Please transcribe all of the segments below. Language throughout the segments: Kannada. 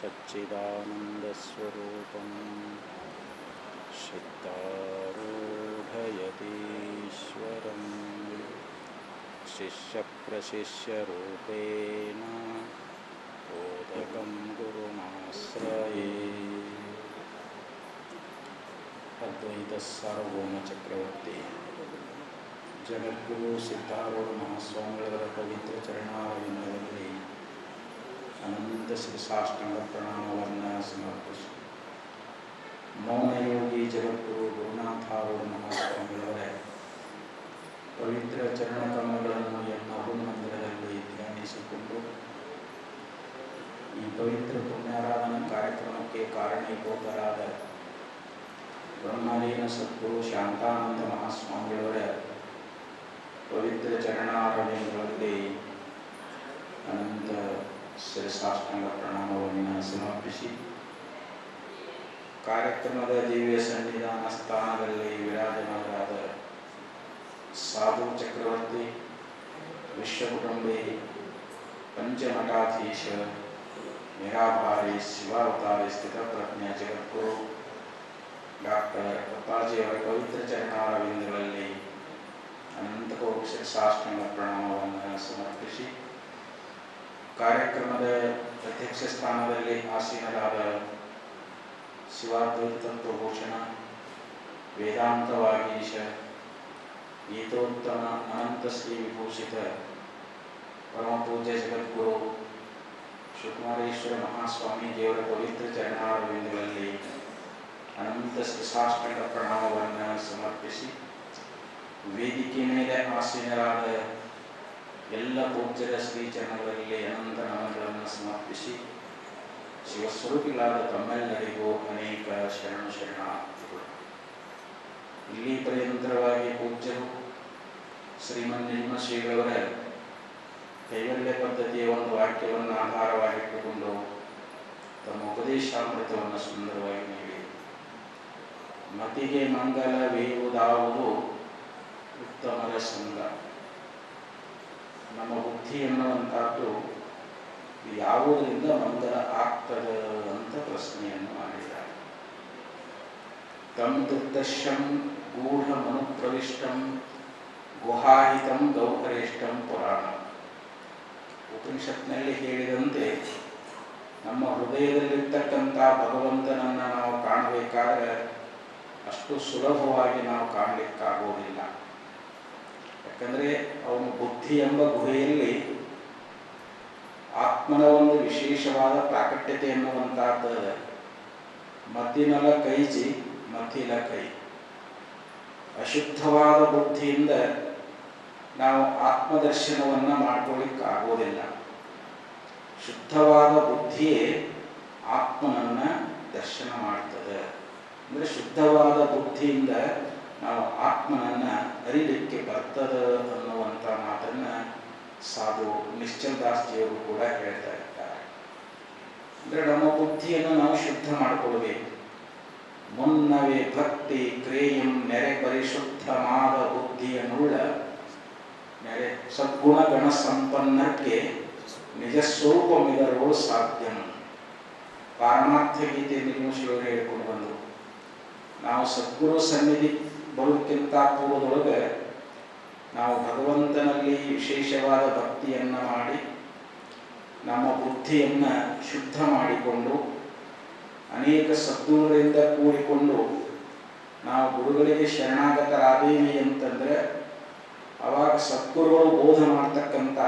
सच्चिदानन्दस्वरूपं शितारूढयतीश्वरं शिष्यप्रशिष्यरूपेण बोधकं गुरुमाश्रये। अद्वैतसार्वोमचक्रवर्ती जगद्गुरु सिद्धा ಮಹಾಸ್ವಾಮಿಗಳವರ ಪವಿತ್ರ ಚರಣಾರವಿಂದದಲ್ಲಿ ಅನಂತ ಶಿರಸಾಷ್ಟಾಂಗ ಪ್ರಣಾಮವನ್ನು ಸಮರ್ಪಿಸಿ ಮೌನಯೋಗಿ ಜಗದ್ಗುರು ಗುರುನಾಥಾರೂಢ ಮಹಾಸ್ವಾಮಿಗಳವರ ಪವಿತ್ರ ಚರಣಕಮಲಗಳನ್ನು ಎಲ್ಲ ಮಂದಿರದಲ್ಲಿ ಧ್ಯಾನಿಸಿಕೊಂಡು ಈ ಪವಿತ್ರ ಪುಣ್ಯಾರಾಧನಾ ಕಾರ್ಯಕ್ರಮಕ್ಕೆ ಕಾರಣೀಭೂತರಾದ ಬ್ರಹ್ಮಲೀನ ಸದ್ಗುರು ಶಾಂತಾನಂದ ಮಹಾಸ್ವಾಮಿಯವರ ಪವಿತ್ರ ಚರಣಾರವಿಂದಗಳಲ್ಲಿ ಅನಂತ ಶಿರಸಾಷ್ಟಾಂಗ ಪ್ರಣಾಮವನ್ನು ಸಮರ್ಪಿಸಿ ಕಾರ್ಯಕ್ರಮದ ದಿವ್ಯ ಸನ್ನಿಧಾನ ಸ್ಥಾನದಲ್ಲಿ ವಿರಾಜಮಾನರಾದ ಸಾಧು ಚಕ್ರವರ್ತಿ ವಿಶ್ವಕುಟುಂಬಿ ಪಂಚಮಠಾಧೀಶ ನಿರಾಭಾರಿ ಶಿವಾವತಾರಿ ಸ್ಥಿತಪ್ರಜ್ಞ ಜಗದ್ಗುರು ಡಾಕ್ಟರ್ ಅಪ್ಪಾಜಿಯವರ ಪವಿತ್ರ ಅನಂತ ಕೋಶ ಸಾಷ್ಟಾಂಗ ಪ್ರಣಾಮವನ್ನು ಸಮರ್ಪಿಸಿ ಕಾರ್ಯಕ್ರಮದ ಅಧ್ಯಕ್ಷ ಸ್ಥಾನದಲ್ಲಿ ಆಸೀನರಾದ ಶಿವಾದ್ವೈತತ್ವಭೂಷಣ ವೇದಾಂತವಾಗೀಶ ಗೀತೋತ್ತಮ ಅನಂತ ಶ್ರೀ ವಿಭೂಷಿತ ಪರಮಪೂಜ್ಯ ಜಗದ್ಗುರು ಶಿವಕುಮಾರೇಶ್ವರ ದೇವರ ಪವಿತ್ರ ಚರಣಾರವಿಂದಗಳಲ್ಲಿ ಅನಂತ ಸಾಷ್ಟಾಂಗ ಪ್ರಣಾಮವನ್ನು ಸಮರ್ಪಿಸಿ ವೇದಿಕೆ ಮೇಲೆ ಆಸೀನರಾದ ಎಲ್ಲ ಪೂಜ್ಯರ ಶ್ರೀಚರಣಗಳಲ್ಲಿ ಅನಂತ ನಮನಗಳನ್ನು ಸಮರ್ಪಿಸಿ ಶಿವಸ್ವರೂಪಿಗಳಾದ ತಮ್ಮೆಲ್ಲರಿಗೂ ಅನೇಕ ಶರಣ ಶರಣಾರ್ಥಿಗಳು. ಇಲ್ಲಿ ಪರ್ಯಂತರವಾಗಿ ಪೂಜ್ಯರು ಶ್ರೀಮನ್ ಶ್ರೀಗಳವರ ಕೈವಲ್ಯ ಪದ್ಧತಿಯ ಒಂದು ವಾಕ್ಯವನ್ನು ಆಧಾರವಾಗಿಟ್ಟುಕೊಂಡು ತಮ್ಮ ಉಪದೇಶಾಮೃತವನ್ನು ಸುಂದರವಾಗಿ ನೀಡಿ. ಮತಿಗೆ ಮಂಗಲವೇವುದಾವುದು ಉತ್ತಮರ ಸಂಘ ನಮ್ಮ ಬುದ್ಧಿ ಎನ್ನುವಂಥದ್ದು ಯಾವುದರಿಂದ ಮಂದರ ಆಗ್ತದೆ ಅಂತ ಪ್ರಶ್ನೆಯನ್ನು ಮಾಡಿದ್ದಾರೆ. ತಂ ದುರ್ದಶ್ಯಂ ಗೂಢ ಮನುಪ್ರವಿಷ್ಟಂ ಗುಹಾಹಿತಂ ಗೌಹರೇಷ್ಟಂ ಪುರಾಣ. ಉಪನಿಷತ್ನಲ್ಲಿ ಹೇಳಿದಂತೆ ನಮ್ಮ ಹೃದಯದಲ್ಲಿರ್ತಕ್ಕಂಥ ಭಗವಂತನನ್ನು ನಾವು ಕಾಣಬೇಕಾದ್ರೆ ಅಷ್ಟು ಸುಲಭವಾಗಿ ನಾವು ಕಾಣಲಿಕ್ಕಾಗೋದಿಲ್ಲ. ಯಾಕಂದರೆ ಅವನು ಬುದ್ಧಿ ಎಂಬ ಗುಹೆಯಲ್ಲಿ ಆತ್ಮನ ಒಂದು ವಿಶೇಷವಾದ ಪ್ರಾಕಟ್ಯತೆ ಎನ್ನುವಂಥದ್ದು ಮದ್ದಿನಲ ಕೈಜಿ ಮದ್ದಿಲ ಕೈ. ಅಶುದ್ಧವಾದ ಬುದ್ಧಿಯಿಂದ ನಾವು ಆತ್ಮದರ್ಶನವನ್ನು ಮಾಡ್ಕೊಳ್ಳಿಕ್ಕಾಗೋದಿಲ್ಲ. ಶುದ್ಧವಾದ ಬುದ್ಧಿಯೇ ಆತ್ಮನನ್ನು ದರ್ಶನ ಮಾಡ್ತದೆ. ಅಂದರೆ ಶುದ್ಧವಾದ ಬುದ್ಧಿಯಿಂದ ಆತ್ಮನನ್ನು ಅರಿಲಿಕ್ಕೆ ಬರ್ತದೆ ಅನ್ನುವಂಥ ಮಾತನ್ನು ಸಾಧು ನಿಶ್ಚಲ್ ದಾಸ್ಜಿಯವರು ಕೂಡ ಹೇಳ್ತಾ ಇದ್ದಾರೆ ಅಂದರೆ ನಮ್ಮ ಬುದ್ಧಿಯನ್ನು ನಾವು ಶುದ್ಧ ಮಾಡಿಕೊಳ್ಬೇಕು. ಮುನ್ನವೇ ಭಕ್ತಿ ಕ್ರೇಯಂ ನೆರೆ ಪರಿಶುದ್ಧವಾದ ಬುದ್ಧಿಯನ್ನುಳ್ಳ ನೆರೆ ಸದ್ಗುಣ ಗಣ ಸಂಪನ್ನಕ್ಕೆ ನಿಜ ಸ್ವರೂಪವಿದರೋ ಸಾಧ್ಯ. ಪಾರಮಾರ್ಥ ಗೀತೆ ಶಿವರು ಹೇಳಿಕೊಂಡು ಬಂದರು. ನಾವು ಸದ್ಗುರು ಸನ್ನಿಧಿ ಬರೋದಕ್ಕಿಂತ ಪೂರ್ವದೊಳಗೆ ನಾವು ಭಗವಂತನಲ್ಲಿ ವಿಶೇಷವಾದ ಭಕ್ತಿಯನ್ನು ಮಾಡಿ, ನಮ್ಮ ಬುದ್ಧಿಯನ್ನು ಶುದ್ಧ ಮಾಡಿಕೊಂಡು, ಅನೇಕ ಸದ್ಗುಣಗಳಿಂದ ಕೂಡಿಕೊಂಡು ನಾವು ಗುರುಗಳಿಗೆ ಶರಣಾಗತರಾದೇವಿ ಅಂತಂದರೆ ಅವಾಗ ಸದ್ಗುರುಗಳು ಬೋಧ ಮಾಡ್ತಕ್ಕಂಥ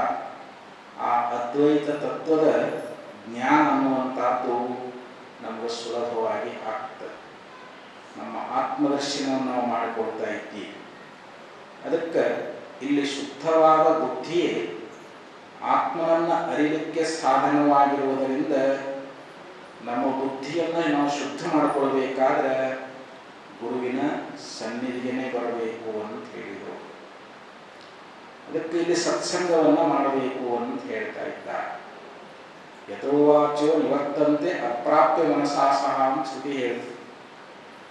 ಆ ಅದ್ವೈತ ತತ್ವದ ಜ್ಞಾನ ಅನ್ನುವಂಥದ್ದು ನಮಗೆ ಸುಲಭವಾಗಿ ಆಗ್ತದೆ. ನಮ್ಮ ಆತ್ಮದರ್ಶನವನ್ನು ನಾವು ಮಾಡಿಕೊಡ್ತಾ ಇದ್ದೀವಿ. ಅದಕ್ಕೆ ಇಲ್ಲಿ ಶುದ್ಧವಾದ ಬುದ್ಧಿಯೇ ಆತ್ಮನನ್ನು ಅರಿಲಿಕ್ಕೆ ಸಾಧನವಾಗಿರುವುದರಿಂದ ನಮ್ಮ ಬುದ್ಧಿಯನ್ನು ನಾವು ಶುದ್ಧ ಮಾಡಿಕೊಳ್ಬೇಕಾದ್ರೆ ಗುರುವಿನ ಸನ್ನಿಧಿಯೇ ಬರಬೇಕು ಅಂತ ಹೇಳಿದರು. ಅದಕ್ಕೆ ಇಲ್ಲಿ ಸತ್ಸಂಗವನ್ನು ಮಾಡಬೇಕು ಅಂತ ಹೇಳ್ತಾ ಇದ್ದಾರೆ. ಯಥೋವಾಚೋ ನಿವರ್ತಂತೆ ಅಪ್ರಾಪ್ಯ ಮನಸಾಸಹ ಅಂತ ಶ್ರುತಿ ಹೇಳ್ತು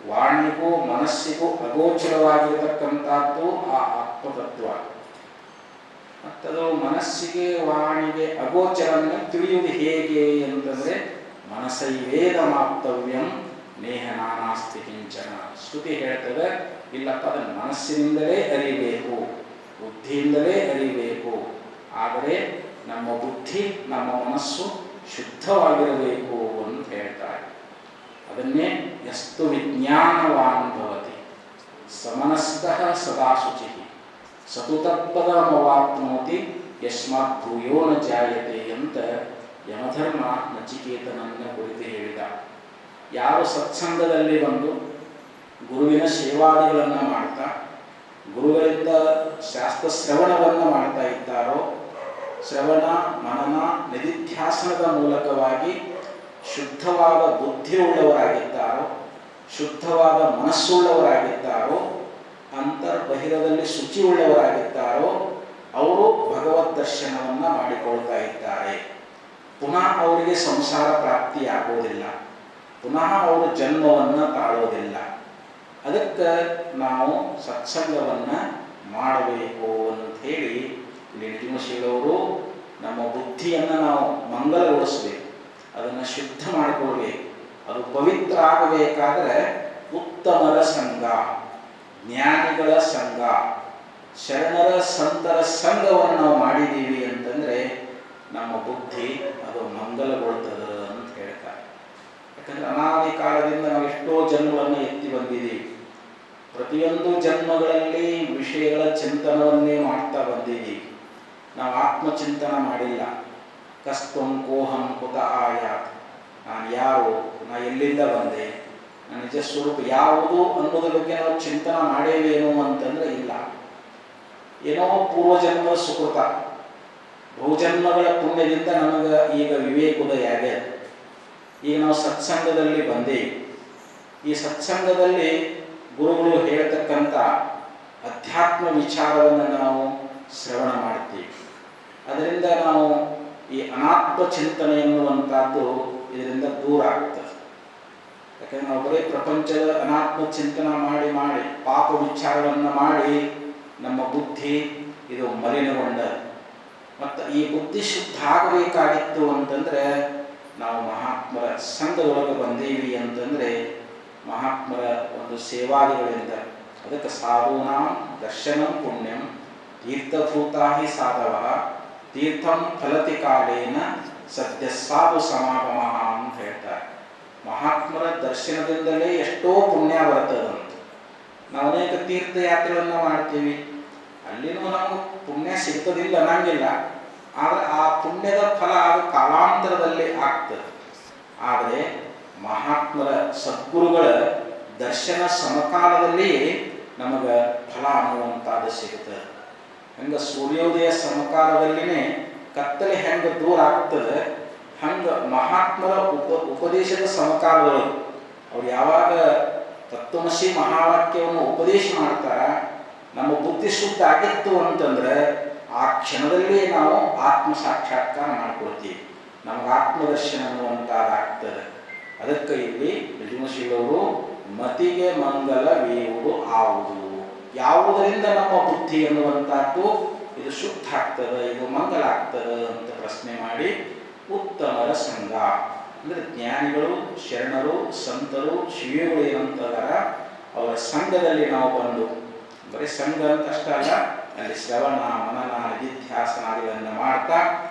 ವಾಣಿಗೂ ಮನಸ್ಸಿಗೂ ಅಗೋಚರವಾಗಿರತಕ್ಕಂಥದ್ದು ಆ ಆತ್ಮತತ್ವ. ಮತ್ತದು ಮನಸ್ಸಿಗೆ ವಾಣಿಗೆ ಅಗೋಚರನ್ನು ತಿಳಿಯುವುದು ಹೇಗೆ ಅಂತಂದರೆ ಮನಸೈವೇದಮಾಪ್ತವ್ಯಂ ನೇಹ ನಾನಾಸ್ತಿ ಕಿಂಚನ. ಶ್ರುತಿ ಹೇಳ್ತದೆ, ಇಲ್ಲಪ್ಪ ಅದನ್ನು ಮನಸ್ಸಿನಿಂದಲೇ ಅರಿಬೇಕು, ಬುದ್ಧಿಯಿಂದಲೇ ಅರಿಬೇಕು. ಆದರೆ ನಮ್ಮ ಬುದ್ಧಿ, ನಮ್ಮ ಮನಸ್ಸು ಶುದ್ಧವಾಗಿರಬೇಕು ಅಂತ ಹೇಳ್ತಾರೆ. ಅದನ್ನೇ ಎಷ್ಟು ಭವತಿ ಸಮನಸ್ಕಃ ಸದಾ ಶುಚಿ. ಸತುತತ್ಪದಮವಾಪ್ನೋತಿ ಯಸ್ಮಾತ್ ಭೂಯೋ ಜಾಯತೆ ಅಂತ ಯಮಧರ್ಮ ನಚಿಕೇತನನ್ನ ಕುರಿತು ಹೇಳಿದ. ಯಾರು ಸತ್ಸಂಗದಲ್ಲಿ ಬಂದು ಗುರುವಿನ ಸೇವಾದಿಗಳನ್ನು ಮಾಡ್ತಾ, ಗುರುಗಳಿಂದ ಶಾಸ್ತ್ರ ಶ್ರವಣವನ್ನು ಮಾಡ್ತಾ ಇದ್ದಾರೋ, ಶ್ರವಣ, ಮನನ, ನಿಧಿಧ್ಯಾಸನದ ಮೂಲಕವಾಗಿ ಶುದ್ಧವಾದ ಬುದ್ಧಿಯುಳ್ಳವರಾಗಿದ್ದಾರೋ ಶುದ್ಧವಾದ ಮನಸ್ಸುಳ್ಳವರಾಗಿದ್ದಾರೋ, ಅಂತರ್ಬಹಿರದಲ್ಲಿ ಶುಚಿಯುಳ್ಳವರಾಗಿದ್ದಾರೋ, ಅವರು ಭಗವತ್ ದರ್ಶನವನ್ನು ಮಾಡಿಕೊಳ್ತಾ ಇದ್ದಾರೆ. ಪುನಃ ಅವರಿಗೆ ಸಂಸಾರ ಪ್ರಾಪ್ತಿಯಾಗುವುದಿಲ್ಲ. ಪುನಃ ಅವರು ಜನ್ಮವನ್ನು ತಾಳೋದಿಲ್ಲ ಅದಕ್ಕೆ ನಾವು ಸತ್ಸಂಗವನ್ನು ಮಾಡಬೇಕು ಅಂತ ಹೇಳಿ ನಿರ್ಜಿಮಶೀಲವರು ನಮ್ಮ ಬುದ್ಧಿಯನ್ನು ನಾವು ಮಂಗಲಗೊಳಿಸಬೇಕು. ಅದನ್ನು ಶುದ್ಧ ಮಾಡಿಕೊಳ್ಬೇಕು. ಅದು ಪವಿತ್ರ ಆಗಬೇಕಾದ್ರೆ ಉತ್ತಮರ ಸಂಘ, ಜ್ಞಾನಿಗಳ ಸಂಘ, ಶರಣರ ಸಂತರ ಸಂಘವನ್ನು ನಾವು ಮಾಡಿದ್ದೀವಿ ಅಂತಂದರೆ ನಮ್ಮ ಬುದ್ಧಿ ಅದು ಮಂಗಲಗೊಳ್ತದ ಅಂತ ಹೇಳ್ತಾರೆ. ಯಾಕಂದ್ರೆ ಅನಾದಿ ಕಾಲದಿಂದ ನಾವು ಎಷ್ಟೋ ಜನ್ಮಗಳನ್ನು ಎತ್ತಿ ಬಂದಿದ್ದೀವಿ. ಪ್ರತಿಯೊಂದು ಜನ್ಮಗಳಲ್ಲಿ ವಿಷಯಗಳ ಚಿಂತನವನ್ನೇ ಮಾಡ್ತಾ ಬಂದಿದ್ದೀವಿ. ನಾವು ಆತ್ಮಚಿಂತನ ಮಾಡಿಲ್ಲ. ಕಸ್ತಂ ಕೋಹಂ ಕುತ ಆಯಾತ್ ನಾನು ಯಾರು? ನಾ ಎಲ್ಲಿಂದ ಬಂದೆ? ನನ್ನ ನಿಜ ಸ್ವರೂಪ ಯಾವುದು ಅನ್ನೋದ್ರ ಬಗ್ಗೆ ನಾವು ಚಿಂತನ ಮಾಡೇವೇನು ಅಂತಂದ್ರೆ ಇಲ್ಲ. ಏನೋ ಪೂರ್ವಜನ್ಮ ಸುಕೃತ. ಬಹುಜನ್ಮಗಳ ಪುಣ್ಯದಿಂದ ನಮಗೆ ಈಗ ವಿವೇಕೋದಯ ಆಗ್ಯದ ಈಗ ನಾವು ಸತ್ಸಂಗದಲ್ಲಿ ಬಂದೇವಿ ಈ ಸತ್ಸಂಗದಲ್ಲಿ ಗುರುಗಳು ಹೇಳ್ತಕ್ಕಂಥ ಅಧ್ಯಾತ್ಮ ವಿಚಾರವನ್ನು ನಾವು ಶ್ರವಣ ಮಾಡ್ತೀವಿ. ಅದರಿಂದ ನಾವು ಈ ಅನಾತ್ಮ ಚಿಂತನೆ ಎನ್ನುವಂಥದ್ದು ಇದರಿಂದ ದೂರ ಆಗ್ತದೆ. ಯಾಕಂದ್ರೆ ನಾವು ಬರೀ ಪ್ರಪಂಚದ ಅನಾತ್ಮ ಚಿಂತನ ಮಾಡಿ ಮಾಡಿ, ಪಾಪ ವಿಚಾರವನ್ನು ಮಾಡಿ ನಮ್ಮ ಬುದ್ಧಿ ಇದು ಮಲಿನಗೊಂಡ ಮತ್ತು ಈ ಬುದ್ಧಿ ಶುದ್ಧ ಆಗಬೇಕಾಗಿತ್ತು ಅಂತಂದ್ರೆ ನಾವು ಮಹಾತ್ಮರ ಸಂಘದೊಳಗೆ ಬಂದೀವಿ ಅಂತಂದ್ರೆ ಮಹಾತ್ಮರ ಒಂದು ಸೇವಾದಿಗಳಿಂದ. ಅದಕ್ಕೆ ಸಾಧೂನಾಂ ದರ್ಶನಂ ಪುಣ್ಯಂ ತೀರ್ಥಭೂತಾ ಹಿ ಸಾಧವ ತೀರ್ಥಂ ಫಲತಿ ಕಾಲೇನ ಸದ್ಯ ಸಾಧು ಸಮಾಗಮ ಅಂತ ಹೇಳ್ತಾರೆ ಮಹಾತ್ಮರ ದರ್ಶನದಿಂದಲೇ ಎಷ್ಟೋ ಪುಣ್ಯ ಬರ್ತದಂತ ನಾವು ಅನೇಕ ತೀರ್ಥಯಾತ್ರೆಗಳನ್ನು ಮಾಡ್ತೀವಿ. ಅಲ್ಲಿನೂ ನಮಗೆ ಪುಣ್ಯ ಸಿಗ್ತದಿಲ್ಲ ಅನ್ನಂಗಿಲ್ಲ ಆದರೆ ಆ ಪುಣ್ಯದ ಫಲ ಅದು ಕಾಲಾಂತರದಲ್ಲಿ ಆಗ್ತದೆ. ಆದರೆ ಮಹಾತ್ಮರ ಸದ್ಗುರುಗಳ ದರ್ಶನ ಸಮಕಾಲದಲ್ಲಿ ನಮಗೆ ಫಲ ಅನ್ನುವಂಥದ್ದು ಸಿಗ್ತದೆ. ಹಂಗ ಸೂರ್ಯೋದಯ ಸಮಕಾಲದಲ್ಲಿನೇ ಕತ್ತಲೆ ಹೆಂಗೆ ದೂರ ಆಗ್ತದೆ, ಹಂಗೆ ಮಹಾತ್ಮರ ಉಪ, ಉಪದೇಶದ ಸಮಕಾಲದೊಳಗೆ ಅವ್ರು ಯಾವಾಗ ತತ್ವಮಸಿ ಮಹಾವಾಕ್ಯವನ್ನು ಉಪದೇಶ ಮಾಡ್ತಾರ, ನಮ್ಮ ಬುದ್ಧಿ ಶುದ್ಧ ಆಗಿತ್ತು ಅಂತಂದ್ರೆ ಆ ಕ್ಷಣದಲ್ಲಿ ನಾವು ಆತ್ಮ ಸಾಕ್ಷಾತ್ಕಾರ ಮಾಡ್ಕೊಳ್ತೀವಿ. ನಮಗೆ ಆತ್ಮದರ್ಶನ ಅನ್ನುವಂಥದ್ದಾಗ್ತದೆ ಅದಕ್ಕೆ ಇಲ್ಲಿ ಯಜುಮಶೀಲವರು ಮತಿಗೆ ಮಂಗಲವೇವುದು ಆವುದು. ಯಾವುದರಿಂದ ನಮ್ಮ ಬುದ್ಧಿ ಎನ್ನುವಂಥದ್ದು ಇದು ಶುದ್ಧ ಆಗ್ತದೆ, ಇದು ಮಂಗಲ ಆಗ್ತದೆ ಅಂತ ಪ್ರಶ್ನೆ ಮಾಡಿ ಉತ್ತಮರ ಸಂಘ. ಅಂದರೆ ಜ್ಞಾನಿಗಳು, ಶರಣರು, ಸಂತರು ಶಿವಿಗಳು ಏನಂತದಾರ ಅವರ ಸಂಘದಲ್ಲಿ ನಾವು ಬಂದು, ಬರೀ ಸಂಘ ಅಂತ ಅಷ್ಟೇ ಅಲ್ಲ, ಅಲ್ಲಿ ಶ್ರವಣ, ಮನನ ನಿಧಿಧ್ಯಾಸನಾದಿಗಳನ್ನು ಮಾಡ್ತಾ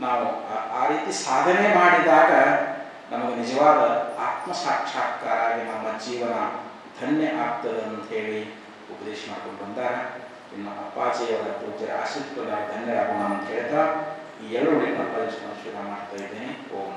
ನಾವು ಆ- ರೀತಿ ಸಾಧನೆ ಮಾಡಿದಾಗ ನಮಗೆ ನಿಜವಾದ ಆತ್ಮ ಸಾಕ್ಷಾತ್ಕಾರ ಆಗಿ ನಮ್ಮ ಜೀವನ ಧನ್ಯ ಆಗ್ತದೆ ಅಂತ ಹೇಳಿ ಉಪದೇಶ ಮಾಡ್ಕೊಂಡು ಬಂದಾರ. ಇನ್ನು ಅಪ್ಪಾಜಿಯವರ ಪೂಜ್ಯರ ಆಶೀರ್ವಾದ ಧನ್ಯರಾಗೋಣ ಅಂತ ಹೇಳ್ತಾ ಈ ಎರಡು ನಿಮ್ಮ ಪರಿಶ್ರಮ ಶುರು ಮಾಡ್ತಾ ಇದ್ದೇನೆ ಓಂ.